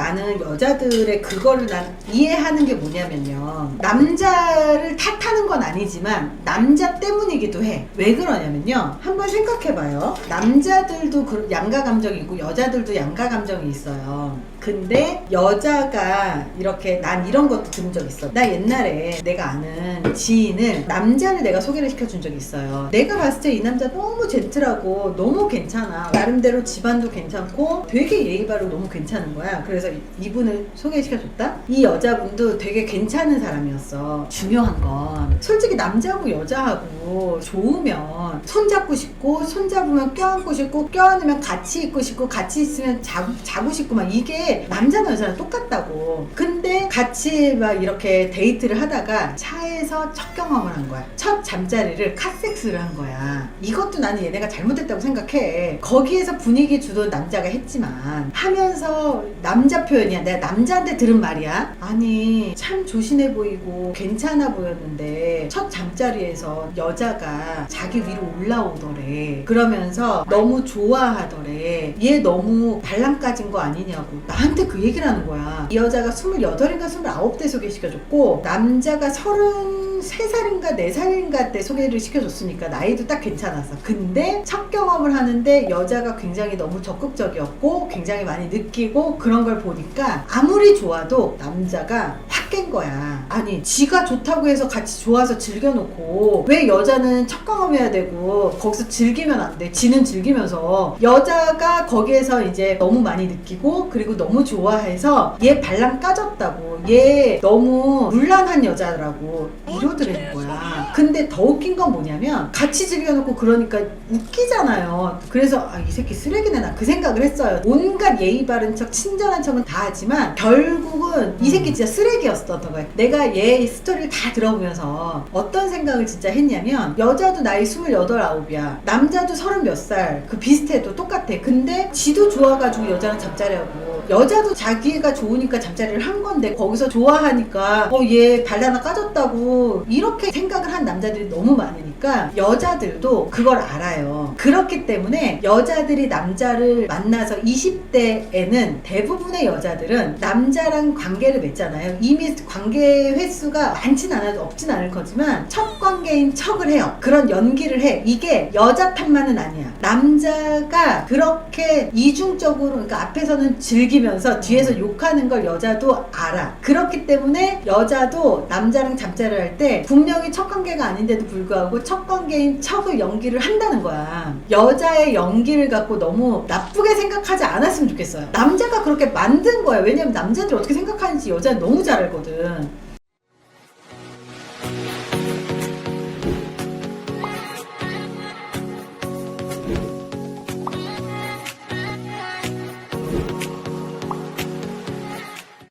나는 여자들의 그거를 난 이해하는 게 뭐냐면요. 남자를 탓하는 건 아니지만 남자 때문이기도 해. 왜 그러냐면요. 한번 생각해봐요. 남자들도 그 양가 감정이 있고 여자들도 양가 감정이 있어요. 근데 여자가 이렇게 난 이런 것도 들은 적 있어. 나 옛날에 내가 아는 지인을 남자를 내가 소개를 시켜준 적이 있어요. 내가 봤을 때 이 남자 너무 젠틀하고 너무 괜찮아. 나름대로 집안도 괜찮고 되게 예의 바르고 너무 괜찮은 거야. 그래서 이- 이분을 소개시켜줬다? 이 여자분도 되게 괜찮은 사람이었어. 중요한 건 솔직히 남자하고 여자하고 좋으면 손잡고 싶고 손잡으면 껴안고 싶고 껴안으면 같이 있고 싶고 같이 있으면 자, 자고 싶고 막 이게 남자나 여자나 똑같다고. 근데 같이 막 이렇게 데이트를 하다가 차에서 첫 경험을 한 거야. 첫 잠자리를 카섹스를 한 거야. 이것도 나는 얘네가 잘못했다고 생각해. 거기에서 분위기 주던 남자가 했지만 하면서 남자 표현이야. 내가 남자한테 들은 말이야. 아니 참 조신해 보이고 괜찮아 보였는데 첫 잠자리에서 여자가 자기 위로 올라오더래. 그러면서 너무 좋아하더래. 얘 너무 발랑 까진 거 아니냐고 나한테 그 얘기를 하는 거야. 이 여자가 28인가 29대 소개시켜줬고 남자가 33살인가 4살인가 때 소개를 시켜줬으니까 나이도 딱 괜찮았어. 근데 첫 경험을 하는데 여자가 굉장히 너무 적극적이었고 굉장히 많이 느끼고 그런 걸 보니까 아무리 좋아도 남자가 확 깬 거야. 아니 지가 좋다고 해서 같이 좋아서 즐겨놓고 왜 여자는 첫 경험해야 되고 거기서 즐기면 안 돼. 지는 즐기면서 여자가 거기에서 이제 너무 많이 느끼고 그리고 너무 좋아해서 얘 발랑 까졌다고 얘 너무 물란한 여자라고 이러더라는 거야. 근데 더 웃긴 건 뭐냐면 같이 즐겨놓고 그러니까 웃기잖아요. 그래서 아, 이 새끼 쓰레기네 나 그 생각을 했어요. 온갖 예의 바른 척 친절한 척은 다 하지만 결국은 이 새끼 진짜 쓰레기였 었던 거예요. 내가 얘 스토리를 다 들어보면서 어떤 생각을 진짜 했냐면 여자도 나이 28, 9이야. 남자도 30 몇 살. 그 비슷해도 똑같아. 근데 지도 좋아가지고 여자랑 잠자리하고 여자도 자기가 좋으니까 잠자리를 한 건데 거기서 좋아하니까 어 얘 발라나 까졌다고 이렇게 생각을 한 남자들이 너무 많으니까 여자들도 그걸 알아요. 그렇기 때문에 여자들이 남자를 만나서 20대에는 대부분의 여자들은 남자랑 관계를 맺잖아요. 이미 관계 횟수가 많진 않아도 없진 않을 거지만 첫 관계인 척을 해요. 그런 연기를 해. 이게 여자 탓만은 아니야. 남자가 그렇게 이중적으로 그러니까 앞에서는 즐기면서 뒤에서 욕하는 걸 여자도 알아. 그렇기 때문에 여자도 남자랑 잠자를 할 때 분명히 첫 관계가 아닌데도 불구하고 첫 관계인 척을 연기를 한다는 거야. 여자의 연기를 갖고 너무 나쁘게 생각하지 않았으면 좋겠어요. 남자가 그렇게 만든 거야. 왜냐면 남자들이 어떻게 생각하는지 여자는 너무 잘 알거든. 对